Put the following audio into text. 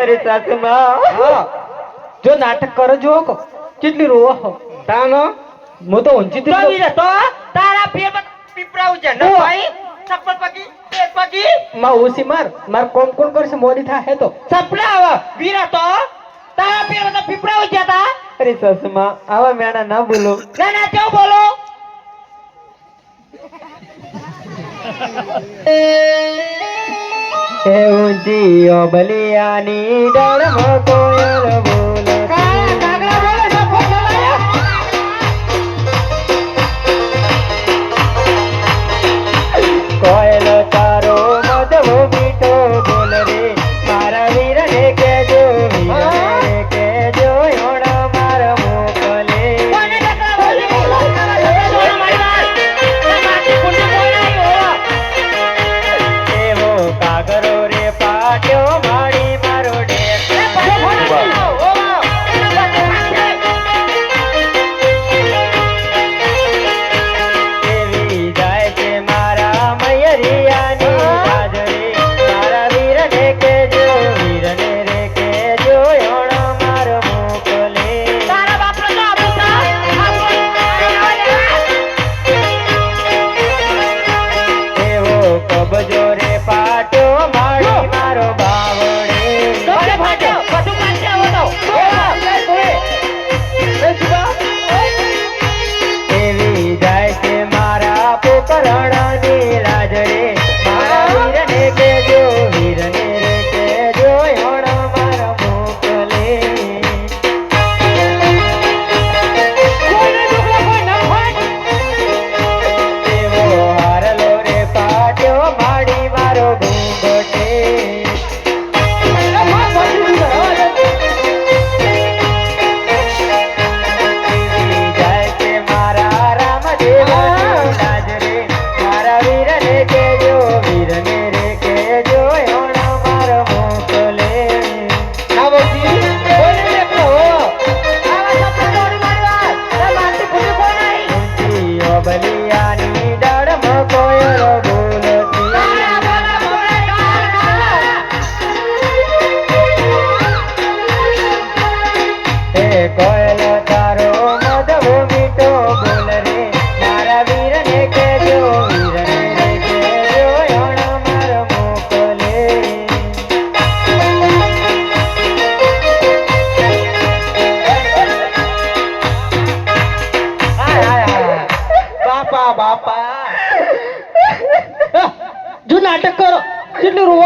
અરે સાસુ માં. જો નાટક કરો જો કેટલી રોવો તાનો મો તો ઊંચી તો વીરા તો તારા ફેર પીપરા ઉજે ન ભાઈ. ચપ્પલ પકી પેટ પકી માં ઓસી માર. માર કોમ કોમ કરશે? મોડી થા હે તો. સપડા આવા વીરા તો તારા ફેર બધા પીપરા ઉજે તા. અરે સાસુ માં આવા મેણા ના બોલો. ના ના કેવું બોલો? ઊંચી અબલિયાની ડરમો કોયલ બાપા. જો નાટક કરો કેટલું રોવો?